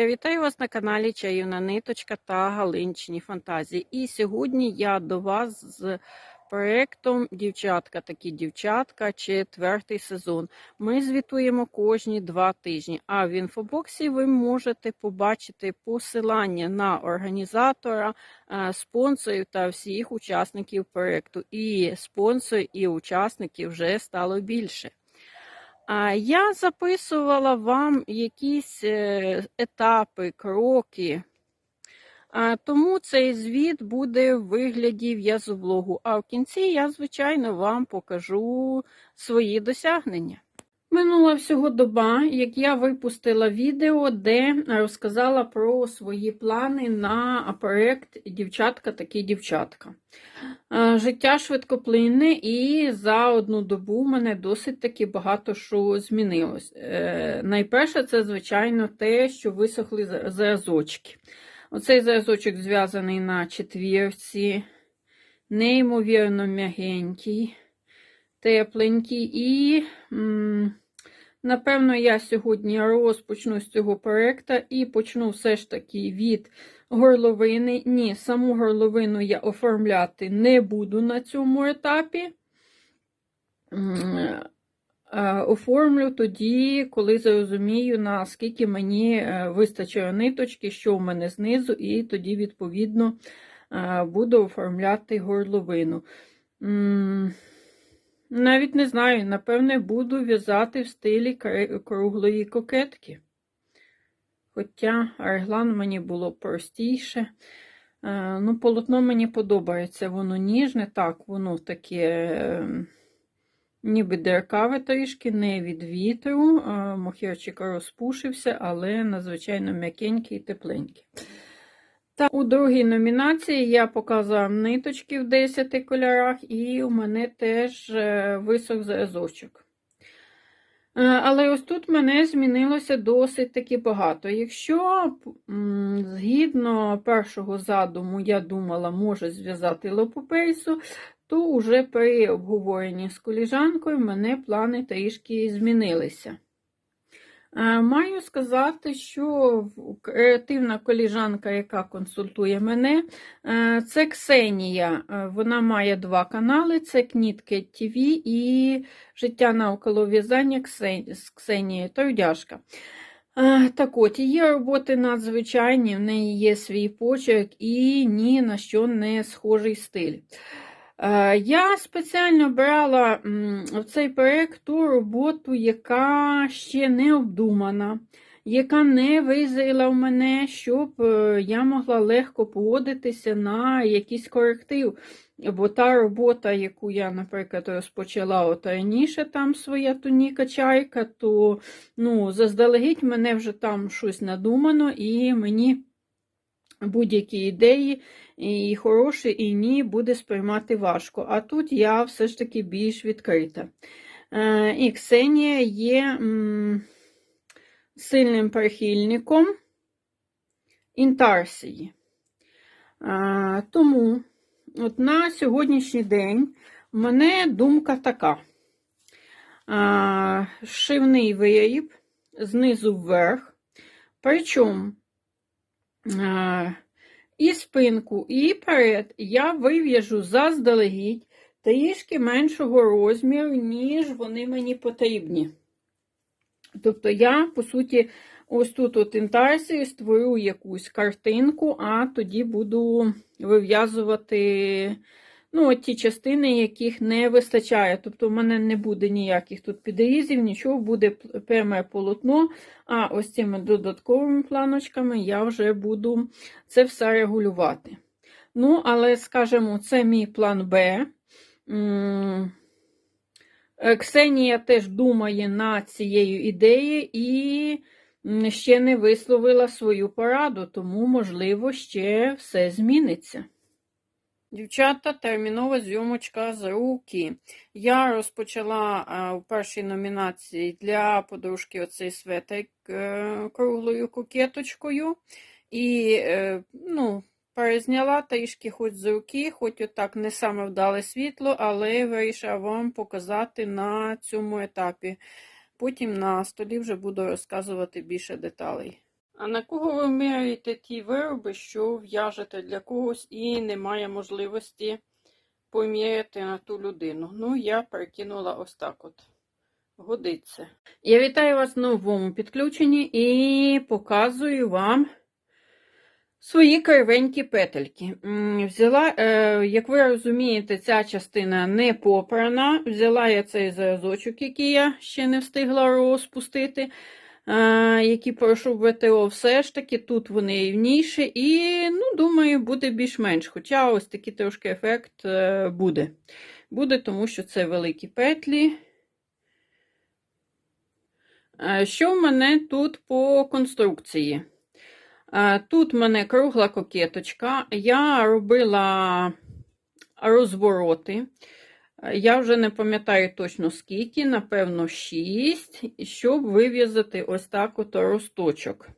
Я вітаю вас на каналі Чаївна Ниточка та Галинчині Фантазії. І сьогодні я до вас з проєктом Дівчатка такі дівчатка, четвертий сезон. Ми звітуємо кожні два тижні. А в інфобоксі ви можете побачити посилання на організатора, е, спонсорів та всіх учасників проєкту. І спонсорів, і учасників вже стало більше. Я записувала вам якісь е, етапи, кроки. Тому цей звіт буде в вигляді в'язоблогу. А в кінці я, звичайно, вам покажу свої досягнення. Минула всього доба, як я випустила відео, де розказала про свої плани на проєкт Дівчатка такі дівчатка. Е, Життя швидкоплинне, і за одну добу в мене досить таки багато що змінилось. Е, Найперше, це, звичайно, те, що висохли зразочки. Оцей зразочок зв'язаний на четвірці, неймовірно м'ягенький, тепленький і. Напевно, я сьогодні розпочну з цього проєкту і почну все ж таки від горловини. Ні, саму горловину я оформляти не буду на цьому етапі. Е, Оформлю тоді, коли зрозумію, наскільки мені е, вистачає ниточки, що в мене знизу, і тоді, відповідно, е, буду оформляти горловину. Навіть не знаю, напевне, буду в'язати в стилі круглої кокетки. Хоча реглан мені було простіше. Е, Ну, полотно мені подобається, воно ніжне, так, воно таке, е, ніби деркаве трішки, не від вітру. Е, Мохірчик розпушився, але надзвичайно м'якенький і тепленький. Та у другій номінації я показала ниточки в 10 кольорах, і у мене теж е, висох зразочок. Е, Але ось тут мене змінилося досить таки багато. Якщо згідно першого задуму, я думала, може зв'язати лопопейсу, то вже при обговоренні з коліжанкою мене плани трішки змінилися. Е, Маю сказати, що креативна коліжанка, яка консультує мене, е, це Ксенія. Е, Вона має два канали: це Кнітки ТВ і Життя навколо в'язання з Ксенією Трудяшка. Е, Так от, її роботи надзвичайні, в неї є свій почерк і ні на що не схожий стиль. Е, Я спеціально брала в цей проєкт ту роботу, яка ще не обдумана, яка не визріла в мене, щоб е, я могла легко погодитися на якийсь коректив. Бо та робота, яку я, наприклад, розпочала от раніше, там своя туніка чайка, то ну, заздалегідь мене вже там щось надумано, і мені будь-які ідеї, і хороші, і ні, буде сприймати важко. А тут я все ж таки більш відкрита. Е, І Ксенія є сильним прихильником інтарсії. Е, Тому от на сьогоднішній день в мене думка така. Е, Шивний виріб знизу вверх. Причому і спинку, і перед я вив'яжу заздалегідь трішки меншого розміру, ніж вони мені потрібні. Тобто я, по суті, ось тут от інтарсію створю якусь картинку, а тоді буду вив'язувати ну, от ті частини, яких не вистачає. Тобто, в мене не буде ніяких тут підрізів, нічого, буде пряме полотно, а ось цими додатковими планочками я вже буду це все регулювати. Ну, але, скажімо, це мій план Б. Е, Ксенія теж думає над цією ідеєю і ще не висловила свою пораду, тому, можливо, ще все зміниться. Дівчата, термінова зйомочка з руки. Я розпочала в першій номінації для подружки оцей светик е, круглою кокеточкою. І е, ну, перезняла трішки хоч з руки, хоч отак не саме вдале світло, але вирішила вам показати на цьому етапі. Потім на столі вже буду розказувати більше деталей. А на кого ви міряєте ті вироби, що в'яжете для когось і немає можливості поміряти на ту людину? Ну, я перекинула ось так от. Годиться. Я вітаю вас в новому підключенні і показую вам свої кривенькі петельки. Взяла, е, як ви розумієте, ця частина не попрана. Взяла я цей зразочок, який я ще не встигла розпустити, який пройшов ВТО. Все ж таки, тут вони рівніші, і, ну, думаю, буде більш-менш. Хоча ось такий трошки ефект е, буде. Буде, тому що це великі петлі. Е, Що в мене тут по конструкції? Е, Тут в мене кругла кокеточка. Я робила розвороти. Я вже не пам'ятаю точно скільки, напевно, 6, щоб вив'язати ось так от росточок.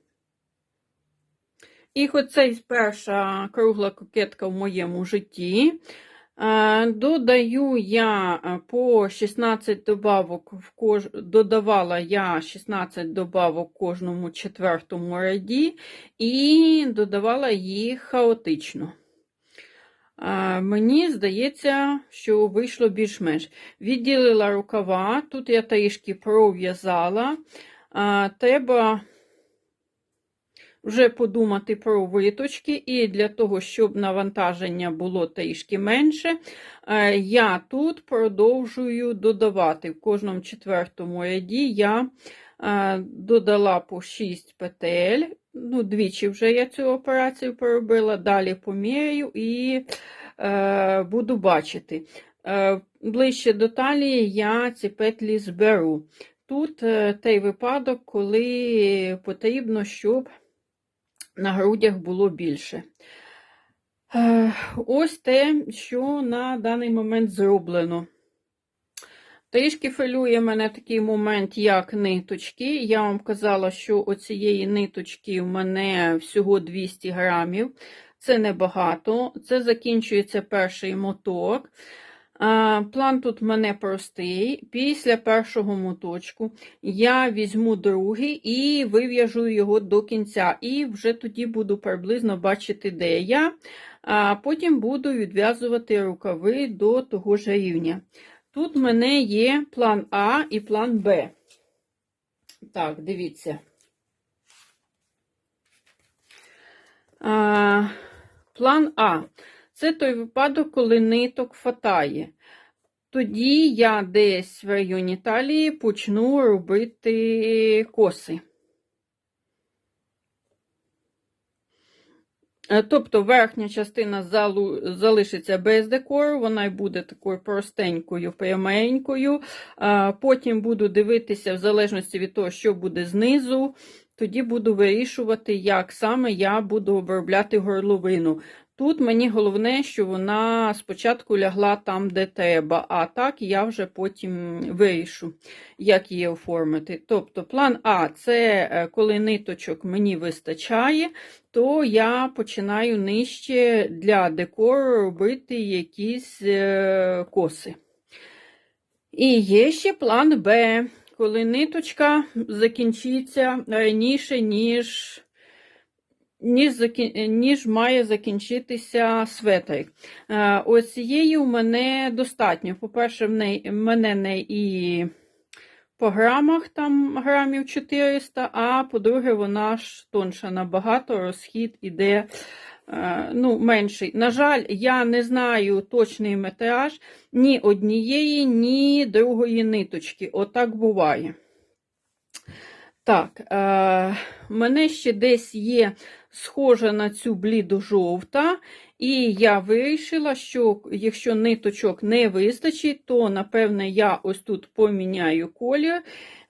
І хоч це перша кругла кокетка в моєму житті. Е, Додаю я е, по 16 добавок в кож... додавала я 16 добавок кожному четвертому ряді і додавала їх хаотично. Мені здається, що вийшло більш-менш. Відділила рукава, тут я трішки пров'язала. Треба вже подумати про виточки, і для того, щоб навантаження було трішки менше, е, я тут продовжую додавати. В кожному четвертому ряді я е, додала по 6 петель. Ну, Двічі вже я цю операцію поробила, далі поміряю і е, буду бачити. Е, Ближче до талії я ці петлі зберу. Тут е, той випадок, коли потрібно, щоб на грудях було більше. Е, Ось те, що на даний момент зроблено. Трішки фелює мене такий момент, як ниточки. Я вам казала, що оцієї ниточки в мене всього 200 грамів. Це небагато. Це закінчується перший моток. План тут в мене простий. Після першого моточку я візьму другий і вив'яжу його до кінця. І вже тоді буду приблизно бачити, де я. А потім буду відв'язувати рукави до того ж рівня. Тут в мене є план А і план Б. Так, дивіться. А, План А. Це той випадок, коли ниток фатає. Тоді я десь в районі талії почну робити коси. Тобто верхня частина залу, залишиться без декору, вона й буде такою простенькою, пряменькою. Потім буду дивитися, в залежності від того, що буде знизу, тоді буду вирішувати, як саме я буду обробляти горловину. Тут мені головне, що вона спочатку лягла там, де треба, а так я вже потім вирішу, як її оформити. Тобто, план А це е, коли ниточок мені вистачає, то я починаю нижче для декору робити якісь е, коси. І є ще план Б, коли ниточка закінчиться раніше, ніж ніж, має закінчитися светрик. Е, Ось цієї у мене достатньо. По-перше, в мене не і по грамах там грамів 400, а по-друге, вона ж тонша набагато, розхід іде е, ну, менший. На жаль, я не знаю точний метраж ні однієї, ні другої ниточки. Отак буває. Так, е, мене ще десь є схожа на цю блідо-жовта, і я вирішила, що якщо ниточок не вистачить, то, напевне, я ось тут поміняю колір,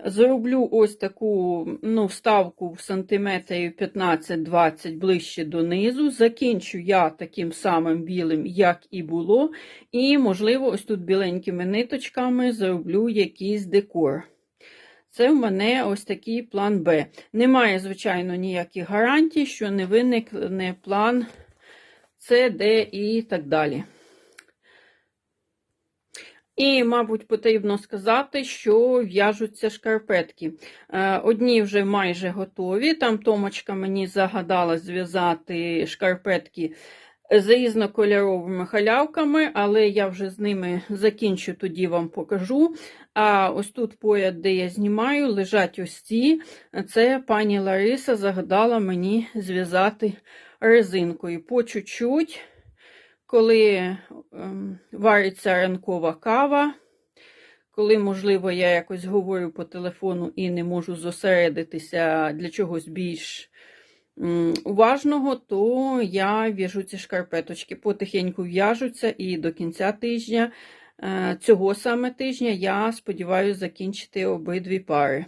зроблю ось таку ну, вставку в сантиметрів 15-20 ближче донизу, закінчу я таким самим білим, як і було, і, можливо, ось тут біленькими ниточками зроблю якийсь декор. Це в мене ось такий план Б. Немає, звичайно, ніяких гарантій, що не виникне план С, Д і так далі. І, мабуть, потрібно сказати, що в'яжуться шкарпетки. Е, Одні вже майже готові. Там Томочка мені загадала зв'язати шкарпетки з різнокольоровими халявками, але я вже з ними закінчу, тоді вам покажу. А ось тут поряд, де я знімаю, лежать ось ці. Це пані Лариса загадала мені зв'язати резинкою по чуть-чуть коли ем, вариться ранкова кава, коли, можливо, я якось говорю по телефону і не можу зосередитися для чогось більш уважного, то я в'яжу ці шкарпеточки. Потихеньку в'яжуться і до кінця тижня, е, цього саме тижня, я сподіваюся закінчити обидві пари.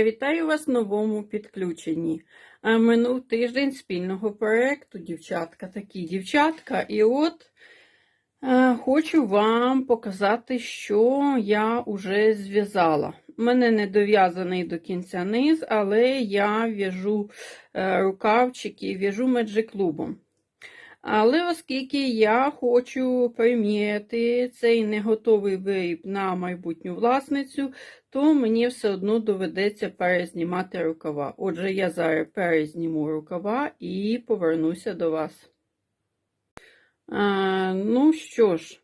Вітаю вас в новому підключенні. Минув тиждень спільного проєкту, дівчатка, такі дівчатка. І от е, хочу вам показати, що я вже зв'язала. У мене не дов'язаний до кінця низ, але я в'яжу е, рукавчики, в'яжу меджиклубом. Але оскільки я хочу приміряти цей неготовий виріб на майбутню власницю, то мені все одно доведеться перезнімати рукава. Отже, я зараз перезніму рукава і повернуся до вас. Ну що ж,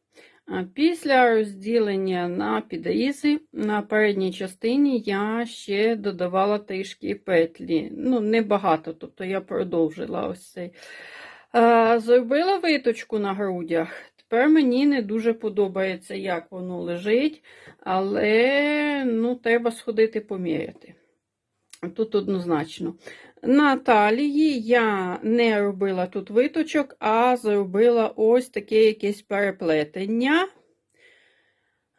після розділення на підрізи на передній частині я ще додавала трішки петлі. Ну, небагато, тобто я продовжила ось цей. Зробила виточку на грудях. Тепер мені не дуже подобається, як воно лежить, але ну, треба сходити поміряти. Тут однозначно. На талії я не робила тут виточок, а зробила ось таке якесь переплетення.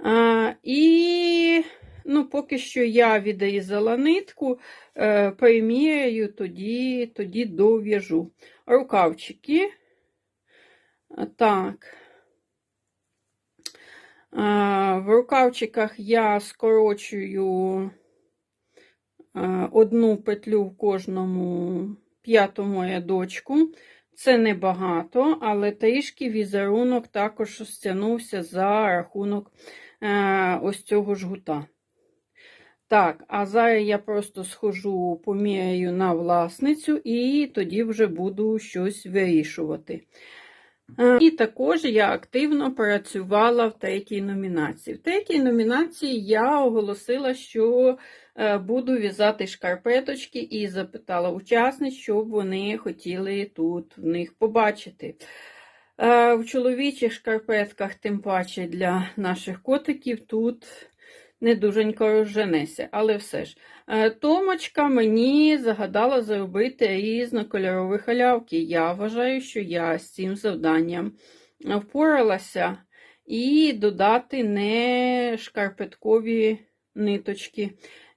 А, І ну, поки що я відрізала нитку, е, приміряю, тоді, тоді дов'яжу. Рукавчики. Так. В рукавчиках я скорочую одну петлю в кожному п'ятому рядочку. Це небагато, але трішки візерунок також стягнувся за рахунок ось цього жгута. Так, а зараз я просто схожу, поміряю на власницю, і тоді вже буду щось вирішувати. І також я активно працювала в третій номінації. В третій номінації я оголосила, що е, буду в'язати шкарпеточки, і запитала учасниць, що вони хотіли тут в них побачити. Е, в чоловічих шкарпетках, тим паче для наших котиків, тут не дуженько розженеся, але все ж. Е, Томочка мені загадала зробити різнокольорові халявки. Я вважаю, що я з цим завданням впоралася і додати не шкарпеткові ниточки.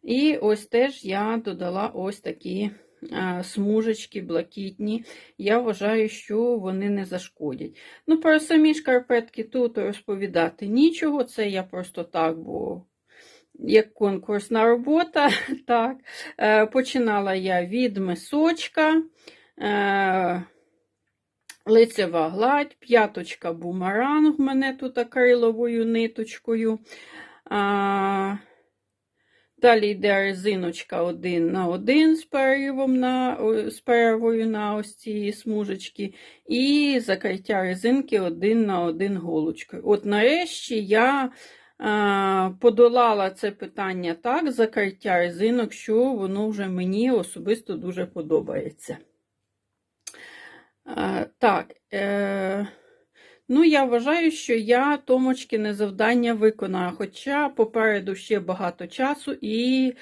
І ось теж я додала ось такі е, смужечки блакитні. Я вважаю, що вони не зашкодять. Ну, про самі шкарпетки тут розповідати нічого. Це я просто так, бо як конкурсна робота. Так. Е, починала я від мисочка, е, лицева гладь, п'яточка бумеранг в мене тут акриловою ниточкою. Далі йде резиночка один на один з переривом на, з перервою на ось ці смужечки, і закриття резинки один на один голочкою. От нарешті я подолала це питання так, закриття резинок, що воно вже мені особисто дуже подобається. Так, е, ну, я вважаю, що я Томочкине завдання виконаю, хоча попереду ще багато часу, і,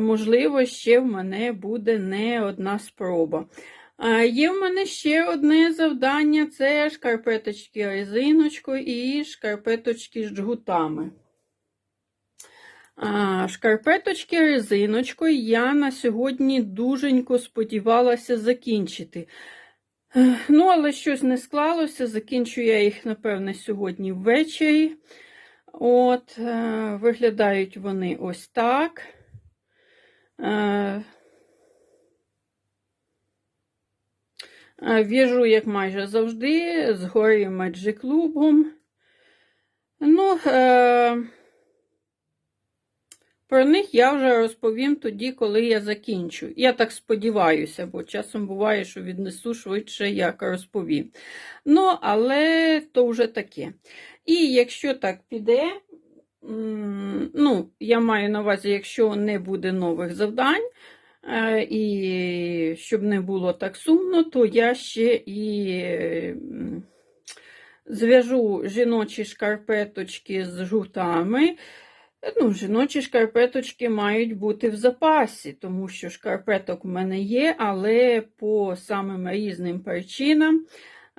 можливо, ще в мене буде не одна спроба. Є в мене ще одне завдання це шкарпеточки резиночкою і шкарпеточки з джгутами. Шкарпеточки резиночкою я на сьогодні дуженько сподівалася закінчити. Ну, але щось не склалося, закінчу я їх, напевне, сьогодні ввечері. От, е, Виглядають вони ось так. Е, е, в'яжу, як майже завжди, згори Magic клубом. Ну. Про них я вже розповім тоді, коли я закінчу. Я так сподіваюся, бо часом буває, що віднесу швидше, як розповім. Ну, але то вже таке. І якщо так піде, ну, я маю на увазі, якщо не буде нових завдань, е, і щоб не було так сумно, то я ще і зв'яжу жіночі шкарпеточки з жгутами. Ну, жіночі шкарпеточки мають бути в запасі, тому що шкарпеток в мене є, але по самим різним причинам,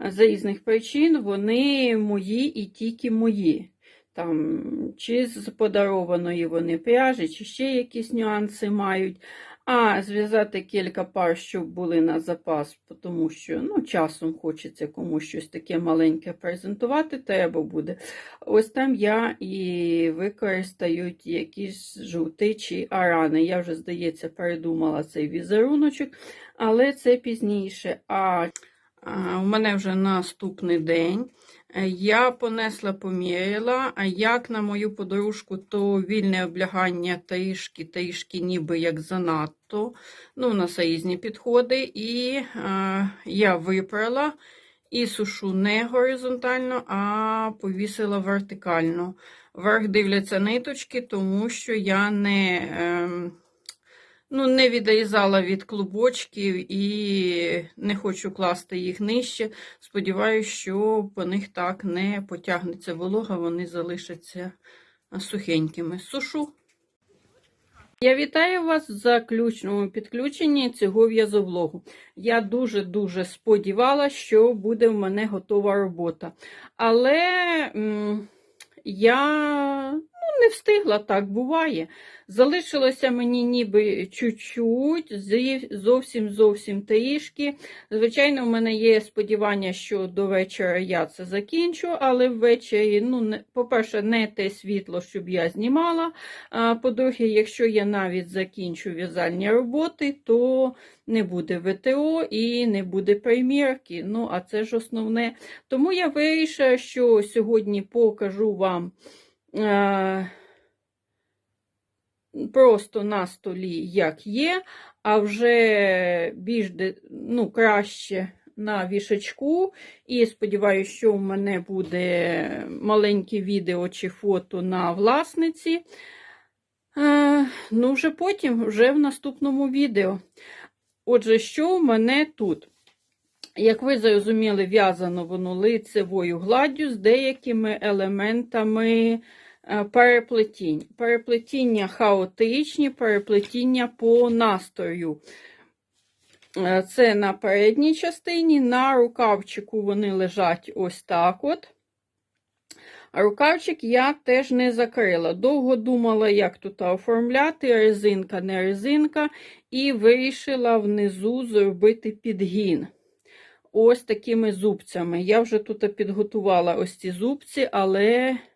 з різних причин вони мої і тільки мої. Там, чи з подарованої вони пряжі, чи ще якісь нюанси мають. А зв'язати кілька пар, щоб були на запас, тому що ну, часом хочеться комусь щось таке маленьке презентувати, треба буде. Ось там я і використаю якісь жовтичі арани. Я вже, здається, передумала цей візеруночок, але це пізніше. А, у мене вже наступний день. Я понесла, поміряла, а як на мою подружку, то вільне облягання трішки, трішки ніби як занадто. Ну, у нас різні підходи. І е, я випрала і сушу не горизонтально, а повісила вертикально. Вверх дивляться ниточки, тому що я не. Е, Ну, не відрізала від клубочків і не хочу класти їх нижче. Сподіваюся, що по них так не потягнеться волога, вони залишаться сухенькими. Сушу. Я вітаю вас в заключному підключенні цього в'язовлогу. Я дуже-дуже сподівалася, що буде в мене готова робота. Але я не встигла, так буває. Залишилося мені ніби чуть-чуть, зовсім зовсім трішки. Звичайно, в мене є сподівання, що до вечора я це закінчу, але ввечері, ну, по-перше, не те світло, щоб я знімала. По-друге, якщо я навіть закінчу в'язальні роботи, то не буде ВТО і не буде примірки. Ну, а це ж основне. Тому я вирішила, що сьогодні покажу вам. Е просто на столі, як є, а вже більш ну, краще на вішачку. І сподіваюся, що в мене буде маленьке відео чи фото на власниці. Е, ну, вже потім, вже в наступному відео. Отже, що в мене тут? Як ви зрозуміли, в'язано воно лицевою гладдю з деякими елементами переплетінь. Переплетіння хаотичні, переплетіння по настрою. Е, це на передній частині, на рукавчику вони лежать ось так от. А рукавчик я теж не закрила. Довго думала, як тут оформляти, резинка, не резинка, і вирішила внизу зробити підгін. Ось такими зубцями. Я вже тут підготувала ось ці зубці, але Е,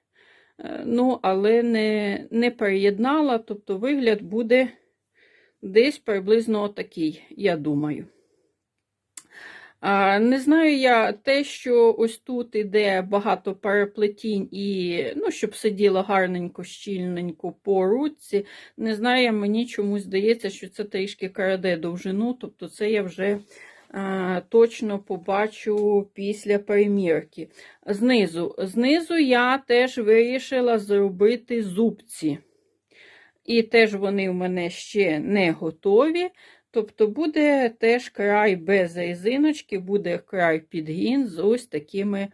ну, але не не переєднала, тобто вигляд буде десь приблизно отакий, я думаю. Не знаю я те, що ось тут іде багато переплетінь, і, ну, щоб сиділо гарненько, щільненько по руці. Не знаю, мені чомусь здається, що це трішки краде довжину, тобто це я вже точно побачу після примірки. Знизу Знизу я теж вирішила зробити зубці. І теж вони в мене ще не готові. Тобто буде теж край без резиночки, буде край підгін з ось такими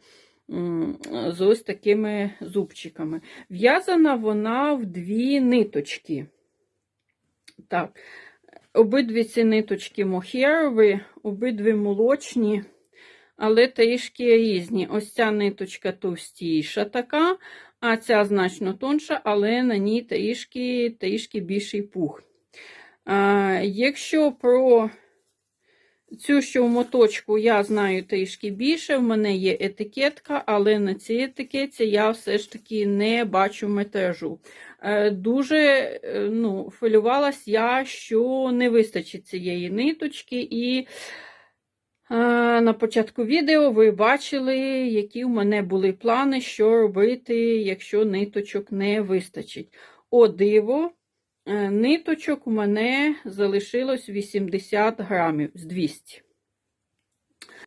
з ось такими зубчиками. В'язана вона в дві ниточки. Так, Обидві ці ниточки мохерові, обидві молочні, але трішки різні. Ось ця ниточка товстіша така, а ця значно тонша, але на ній трішки трішки більший пух. А, Якщо про цю що в моточку я знаю трішки більше, в мене є етикетка, але на цій етикетці я все ж таки не бачу метражу. Е, дуже е, ну, хвилювалась я, що не вистачить цієї ниточки, і Е, На початку відео ви бачили, які в мене були плани, що робити, якщо ниточок не вистачить. О, диво, ниточок у мене залишилось 80 грамів з 200.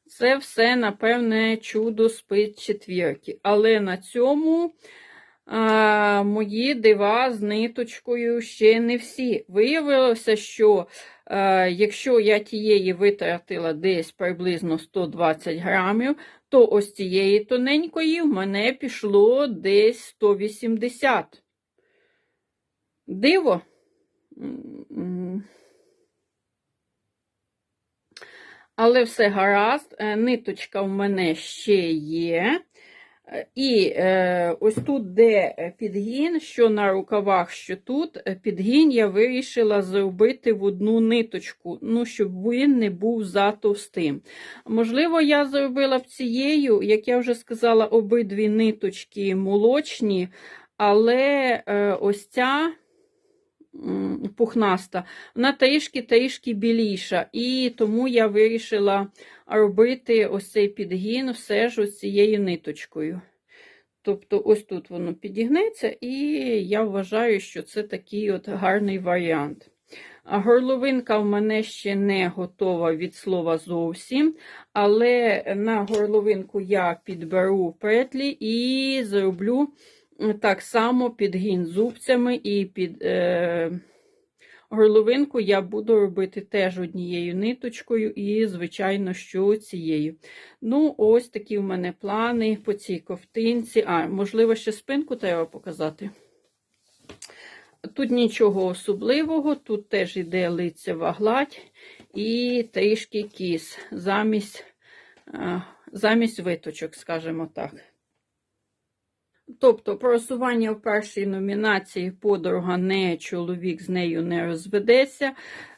Це все, напевне, чудо з четвірки. Але на цьому а, мої дива з ниточкою ще не всі. Виявилося, що а, якщо я тієї витратила десь приблизно 120 грамів, то ось цієї тоненької в мене пішло десь 180. Диво. Але все гаразд, Е, ниточка в мене ще є. Е, І е, ось тут, де підгін, що на рукавах, що тут, е, підгін я вирішила зробити в одну ниточку, ну, щоб він не був затовстим. Можливо, я зробила б цією, як я вже сказала, обидві ниточки молочні, але е, ось ця пухнаста, вона трішки-трішки біліша. І тому я вирішила робити ось цей підгін все ж ось цією ниточкою. Тобто, ось тут воно підігнеться, і я вважаю, що це такий от гарний варіант. Горловинка в мене ще не готова від слова зовсім, але на горловинку я підберу петлі і зроблю так само підгін зубцями і під е, горловинку я буду робити теж однією ниточкою і, звичайно, що цією. Ну, ось такі в мене плани по цій ковтинці. А, можливо, ще спинку треба показати. Тут нічого особливого, тут теж іде лицева гладь і трішки кіс замість, е, замість виточок, скажімо так. Тобто просування в першій номінації подруга не чоловік з нею не розведеться.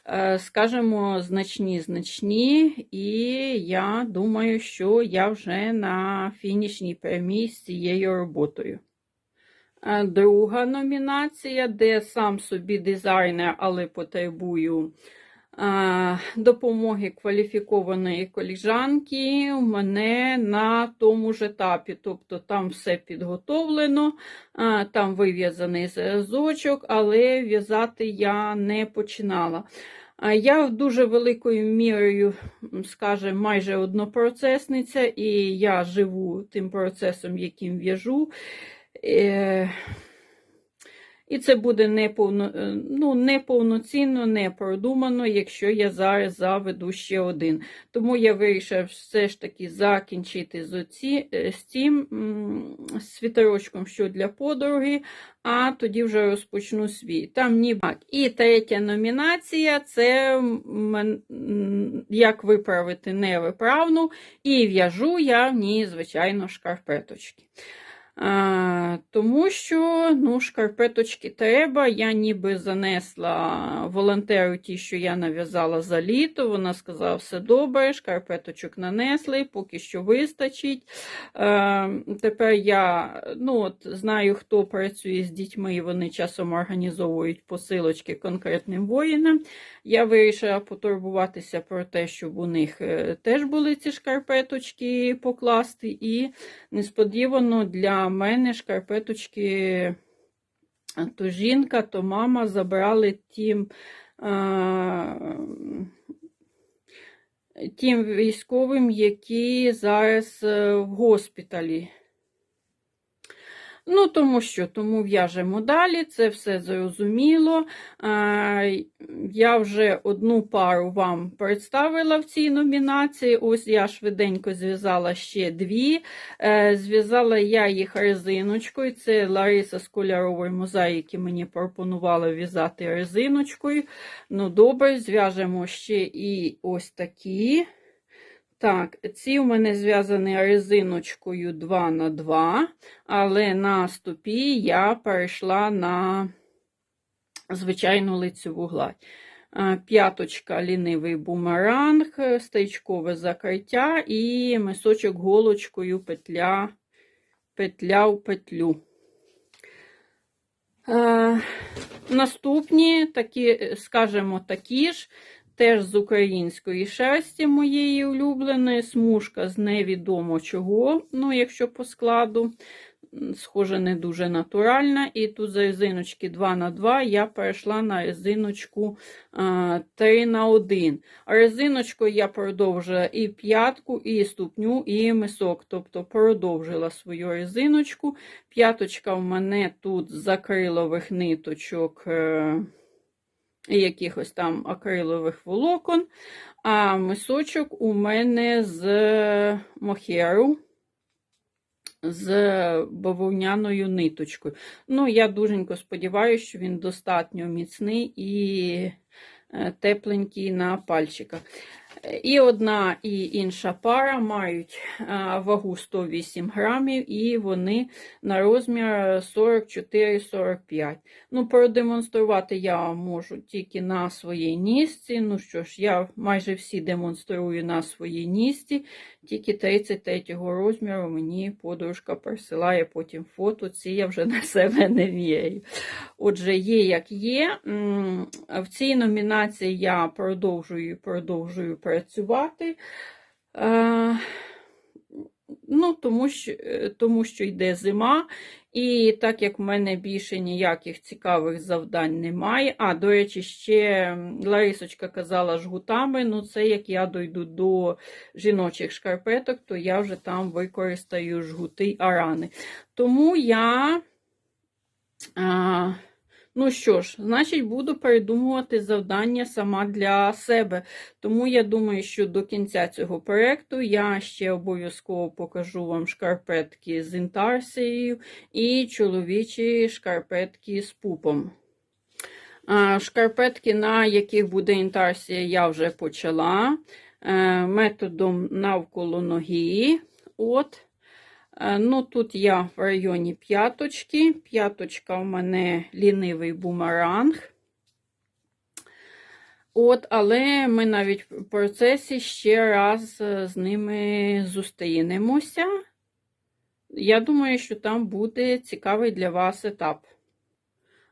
Е, Скажемо, значні, значні, і я думаю, що я вже на фінішній прямій з цією роботою. Е, Друга номінація, де сам собі дизайнер, але потребую допомоги кваліфікованої коліжанки у мене на тому ж етапі. Тобто там все підготовлено, там вив'язаний зразочок, але в'язати я не починала. Я дуже великою мірою, скажімо, майже однопроцесниця, і я живу тим процесом, яким в'яжу. І це буде неповно, е, ну, неповноцінно, не продумано, якщо я зараз заведу ще один. Тому я вирішила все ж таки закінчити з, оці, е, з цим м, світерочком, що для подруги, а тоді вже розпочну свій. Там ніби. І третя номінація це як виправити невиправну. І в'яжу я в ній, звичайно, шкарпеточки. А, Тому що ну, шкарпеточки треба. Я ніби занесла волонтеру ті, що я нав'язала за літо. Вона сказала, все добре, шкарпеточок нанесли, поки що вистачить. А, Тепер я ну, от, знаю, хто працює з дітьми, і вони часом організовують посилочки конкретним воїнам. Я вирішила потурбуватися про те, щоб у них е, теж були ці шкарпеточки покласти. І несподівано для мене шкарпеточки то жінка, то мама забрали тим, а, тим військовим, які зараз е, в госпіталі. Ну, тому що, тому в'яжемо далі, це все зрозуміло. Я вже одну пару вам представила в цій номінації. Ось я швиденько зв'язала ще дві. Е, зв'язала я їх резиночкою. Це Лариса з кольорової мозаїки мені пропонувала в'язати резиночкою. Ну, добре, зв'яжемо ще і ось такі. Так, ці у мене зв'язані резиночкою 2 на 2 але на стопі я перейшла на звичайну лицеву гладь. П'яточка лінивий бумеранг, стечкове закриття і мисочок голочкою петля, петля в петлю. Наступні, такі, скажімо, такі ж теж з української шерсті моєї улюбленої, смужка з невідомо чого, ну, якщо по складу. Схоже, не дуже натуральна. І тут за резиночки 2 на 2 я перейшла на резиночку 3 на 1. А резиночкою я продовжила і п'ятку, і ступню, і мисок. Тобто продовжила свою резиночку. П'яточка в мене тут з акрилових ниточок. Якихось там акрилових волокон, а мисочок у мене з мохеру, з бавовняною ниточкою. Ну, я дуженько сподіваюся, що він достатньо міцний і е, тепленький на пальчиках. І одна, і інша пара мають вагу 108 грамів, і вони на розмір 44-45. Ну, продемонструвати я можу тільки на своїй нісці. Ну що ж, я майже всі демонструю на своїй нісці, тільки 33-го розміру мені подружка присилає потім фото. Ці я вже на себе не вірю. Отже, є як є. В цій номінації я продовжую продовжую працювати. Е, Ну, тому що, е, тому що йде зима, і так як в мене більше ніяких цікавих завдань немає. А, до речі, ще Ларисочка казала жгутами. Ну, це як я дойду до жіночих шкарпеток, то я вже там використаю жгути арани. Тому я. А, Ну що ж, значить, буду передумувати завдання сама для себе. Тому я думаю, що до кінця цього проєкту я ще обов'язково покажу вам шкарпетки з інтарсією і чоловічі шкарпетки з пупом. Шкарпетки, на яких буде інтарсія, я вже почала е, методом навколо ноги. От. Е, Ну, тут я в районі п'яточки. П'яточка в мене лінивий бумеранг. От, але ми навіть в процесі ще раз е, з ними зустрінемося. Я думаю, що там буде цікавий для вас етап.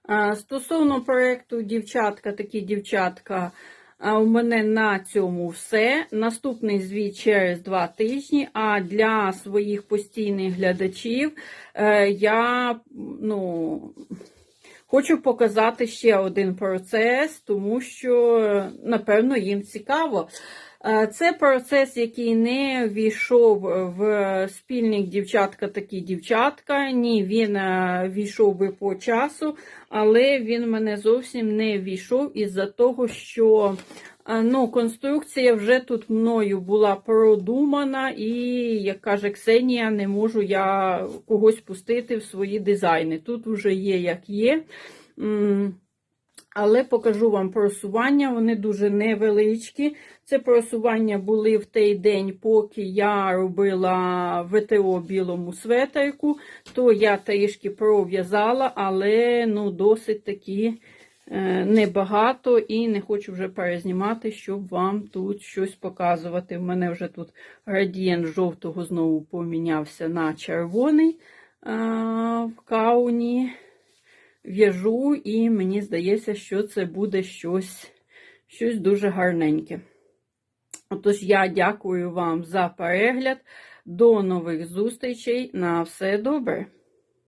Е, Стосовно проєкту дівчатка, такі дівчатка, у мене на цьому все. Наступний звіт через два тижні. А для своїх постійних глядачів е, я ну, хочу показати ще один процес, тому що, напевно, їм цікаво. Е, Це процес, який не війшов в спільник дівчатка такі дівчатка. Ні, він е, війшов би по часу, але він мене зовсім не війшов із-за того, що е, ну, конструкція вже тут мною була продумана, і, як каже Ксенія, не можу я когось пустити в свої дизайни. Тут вже є, як є. Але покажу вам просування, вони дуже невеличкі. Це просування були в той день, поки я робила ВТО білому светрику, то я трішки пров'язала, але ну, досить таки е, небагато і не хочу вже перезнімати, щоб вам тут щось показувати. У мене вже тут градієнт жовтого знову помінявся на червоний а, в кауні. В'яжу, і мені здається, що це буде щось, щось дуже гарненьке. Отож, я дякую вам за перегляд. До нових зустрічей. На все добре!